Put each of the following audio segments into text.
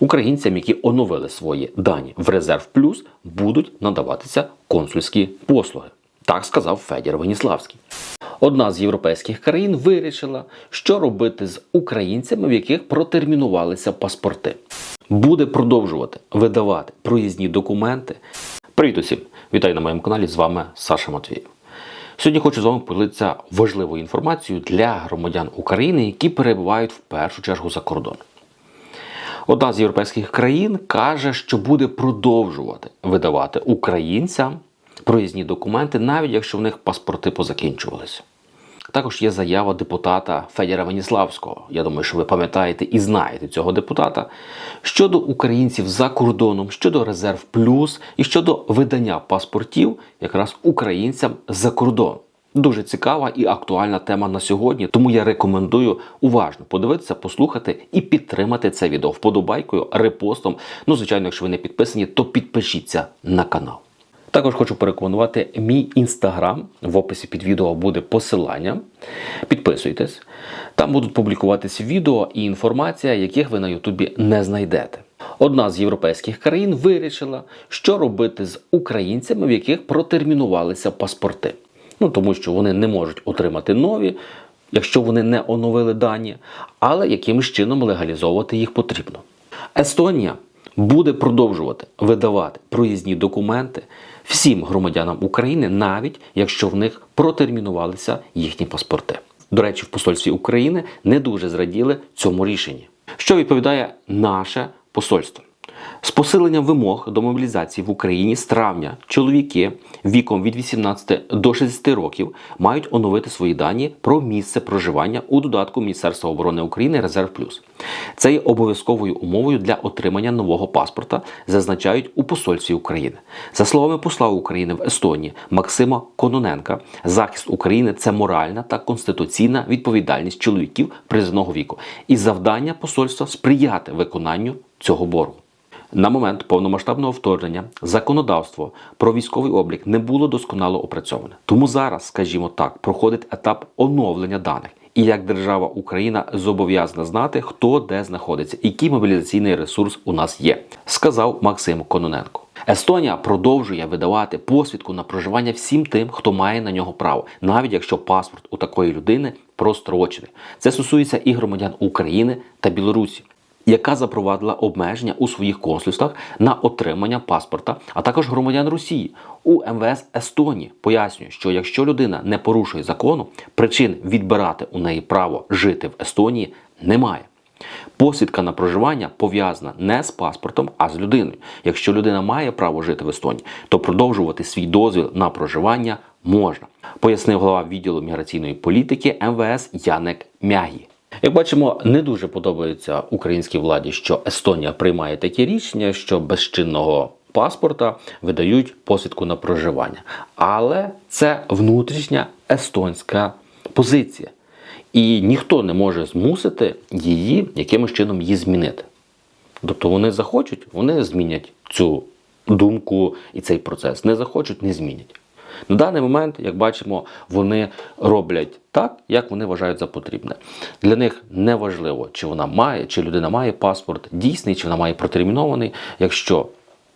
Українцям, які оновили свої дані в резерв плюс, будуть надаватися консульські послуги. Так сказав Федір Веніславський. Одна з європейських країн вирішила, що робити з українцями, в яких протермінувалися паспорти. Буде продовжувати видавати проїзні документи. Привіт усім! Вітаю на моєму каналі. З вами Саша Матвієв. Сьогодні хочу з вами поділитися важливою інформацією для громадян України, які перебувають в першу чергу за кордоном. Одна з європейських країн каже, що буде продовжувати видавати українцям проїзні документи, навіть якщо в них паспорти позакінчувалися. Також є заява депутата Федіра Веніславського. Я думаю, що ви пам'ятаєте і знаєте цього депутата щодо українців за кордоном, щодо резерв плюс і щодо видання паспортів якраз українцям за кордон. Дуже цікава і актуальна тема на сьогодні, тому я рекомендую уважно подивитися, послухати і підтримати це відео вподобайкою, репостом. Ну, звичайно, якщо ви не підписані, то підпишіться на канал. Також хочу порекомендувати мій інстаграм. В описі під відео буде посилання. Підписуйтесь. Там будуть публікуватися відео і інформація, яких ви на Ютубі не знайдете. Одна з європейських країн вирішила, що робити з українцями, в яких протермінувалися паспорти. Ну тому що вони не можуть отримати нові, якщо вони не оновили дані, але якимось чином легалізовувати їх потрібно. Естонія буде продовжувати видавати проїзні документи всім громадянам України, навіть якщо в них протермінувалися їхні паспорти. До речі, в посольстві України не дуже зраділи цьому рішенні. Що відповідає наше посольство? З посиленням вимог до мобілізації в Україні з травня чоловіки віком від 18 до 60 років мають оновити свої дані про місце проживання у додатку Міністерства оборони України Резерв Плюс. Це є обов'язковою умовою для отримання нового паспорта, зазначають у посольстві України. За словами посла України в Естонії Максима Кононенка, захист України це моральна та конституційна відповідальність чоловіків призовного віку і завдання посольства сприяти виконанню цього боргу. На момент повномасштабного вторгнення законодавство про військовий облік не було досконало опрацьоване. Тому зараз, скажімо так, проходить етап оновлення даних. І як держава Україна зобов'язана знати, хто де знаходиться, який мобілізаційний ресурс у нас є, сказав Максим Кононенко. Естонія продовжує видавати посвідку на проживання всім тим, хто має на нього право, навіть якщо паспорт у такої людини прострочений. Це стосується і громадян України та Білорусі яка запровадила обмеження у своїх консульствах на отримання паспорта, а також громадян Росії у МВС Естонії пояснює, що якщо людина не порушує закону, причин відбирати у неї право жити в Естонії немає. Посвідка на проживання пов'язана не з паспортом, а з людиною. Якщо людина має право жити в Естонії, то продовжувати свій дозвіл на проживання можна, пояснив голова відділу міграційної політики МВС Янек Мягі. Як бачимо, не дуже подобається українській владі, що Естонія приймає такі рішення, що без чинного паспорта видають посвідку на проживання. Але це внутрішня естонська позиція. І ніхто не може змусити її якимось чином її змінити. Тобто вони захочуть, вони змінять цю думку і цей процес. Не захочуть, не змінять. На даний момент, як бачимо, вони роблять так, як вони вважають за потрібне. Для них не важливо, чи вона має, чи людина має паспорт дійсний, чи вона має протермінований. Якщо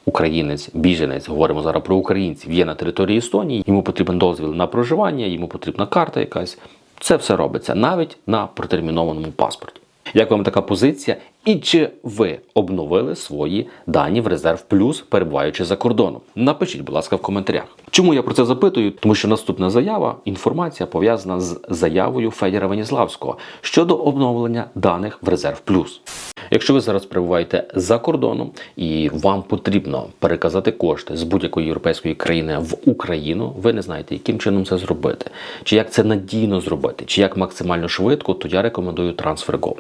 українець, біженець, говоримо зараз про українців, є на території Естонії, йому потрібен дозвіл на проживання, йому потрібна карта якась. Це все робиться навіть на протермінованому паспорті. Як вам така позиція? І чи ви обновили свої дані в резерв плюс, перебуваючи за кордоном? Напишіть, будь ласка, в коментарях. Чому я про це запитую? Тому що наступна заява, інформація пов'язана з заявою Федіра Веніславського щодо обновлення даних в резерв плюс. Якщо ви зараз перебуваєте за кордоном і вам потрібно переказати кошти з будь-якої європейської країни в Україну, ви не знаєте, яким чином це зробити, чи як це надійно зробити, чи як максимально швидко, то я рекомендую TransferGo.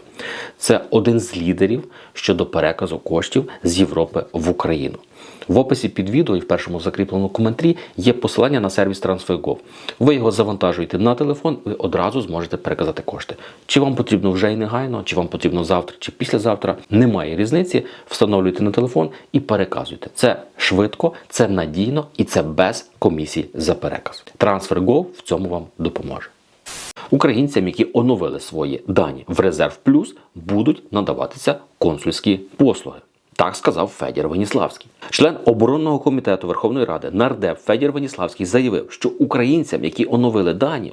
Це один з лідерів щодо переказу коштів з Європи в Україну. В описі під відео і в першому закріпленому коментарі є посилання на сервіс TransferGo. Ви його завантажуєте на телефон, ви одразу зможете переказати кошти. Чи вам потрібно вже і негайно, чи вам потрібно завтра, чи післязавтра, немає різниці. Встановлюйте на телефон і переказуйте. Це швидко, це надійно і це без комісії за переказ. TransferGo в цьому вам допоможе. Українцям, які оновили свої дані в резерв плюс, будуть надаватися консульські послуги. Так сказав Федір Веніславський. Член оборонного комітету Верховної Ради нардеп Федір Веніславський заявив, що українцям, які оновили дані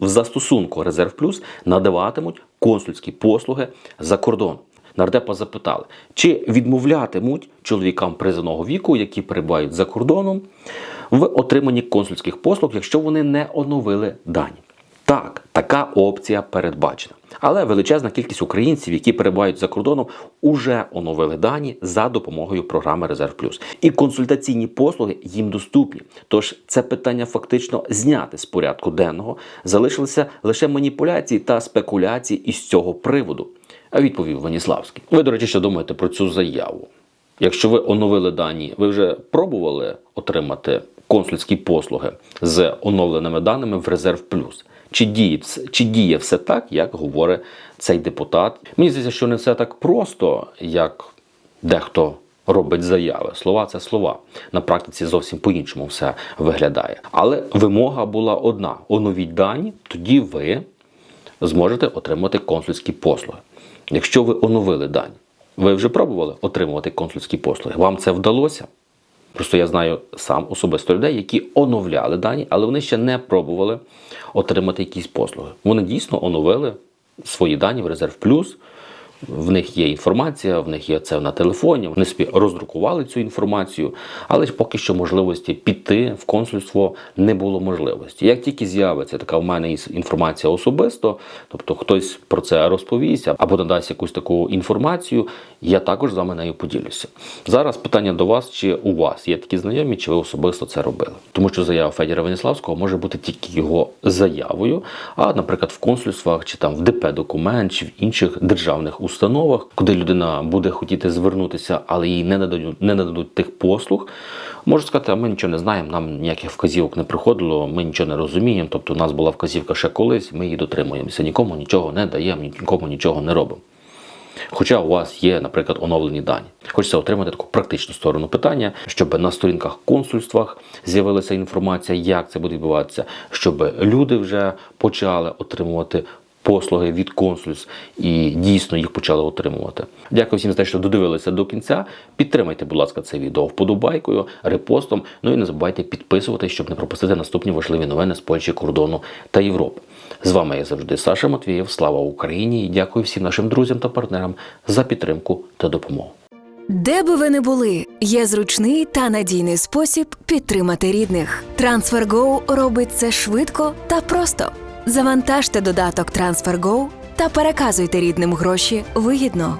в застосунку Резерв Плюс, надаватимуть консульські послуги за кордон. Нардепа запитали, чи відмовлятимуть чоловікам призовного віку, які перебувають за кордоном, в отриманні консульських послуг, якщо вони не оновили дані. Так, така опція передбачена. Але величезна кількість українців, які перебувають за кордоном, уже оновили дані за допомогою програми Резерв Плюс. І консультаційні послуги їм доступні. Тож це питання фактично зняти з порядку денного. Залишилися лише маніпуляції та спекуляції із цього приводу. А відповів Веніславський. Ви, до речі, що думаєте про цю заяву? Якщо ви оновили дані, ви вже пробували отримати консульські послуги з оновленими даними в Резерв Плюс? Чи діє, чи діє все так, як говорить цей депутат? Мені здається, що не все так просто, як дехто робить заяви. Слова це слова. На практиці зовсім по-іншому все виглядає. Але вимога була одна: оновіть дані, тоді ви зможете отримати консульські послуги. Якщо ви оновили дані, ви вже пробували отримувати консульські послуги. Вам це вдалося? Просто я знаю сам особисто людей, які оновляли дані, але вони ще не пробували отримати якісь послуги. Вони дійсно оновили свої дані в Резерв Плюс. В них є інформація, в них є це на телефоні. Вони собі роздрукували цю інформацію, але ж поки що можливості піти в консульство не було можливості. Як тільки з'явиться така в мене інформація особисто, тобто хтось про це розповість або надасть якусь таку інформацію, я також з вами нею поділюся. Зараз питання до вас, чи у вас є такі знайомі, чи ви особисто це робили? Тому що заява Федіра Веніславського може бути тільки його заявою, а, наприклад, в консульствах чи там в ДП документ чи в інших державних установах, куди людина буде хотіти звернутися, але їй не нададуть, не нададуть тих послуг. Можу сказати, а ми нічого не знаємо, нам ніяких вказівок не приходило, ми нічого не розуміємо. Тобто, у нас була вказівка ще колись, ми її дотримуємося. Нікому нічого не даємо, нікому нічого не робимо. Хоча у вас є, наприклад, оновлені дані. Хочеться отримати таку практичну сторону питання, щоб на сторінках консульствах з'явилася інформація, як це буде відбуватися, щоб люди вже почали отримувати послуги від консульств і дійсно їх почали отримувати. Дякую всім за те, що додивилися до кінця. Підтримайте, будь ласка, це відео вподобайкою, репостом. Ну і не забувайте підписуватись, щоб не пропустити наступні важливі новини з Польщі, кордону та Європи. З вами як завжди Саша Матвієв. Слава Україні! І дякую всім нашим друзям та партнерам за підтримку та допомогу. Де би ви не були, є зручний та надійний спосіб підтримати рідних. TransferGo робить це швидко та просто. Завантажте додаток TransferGo та переказуйте рідним гроші вигідно.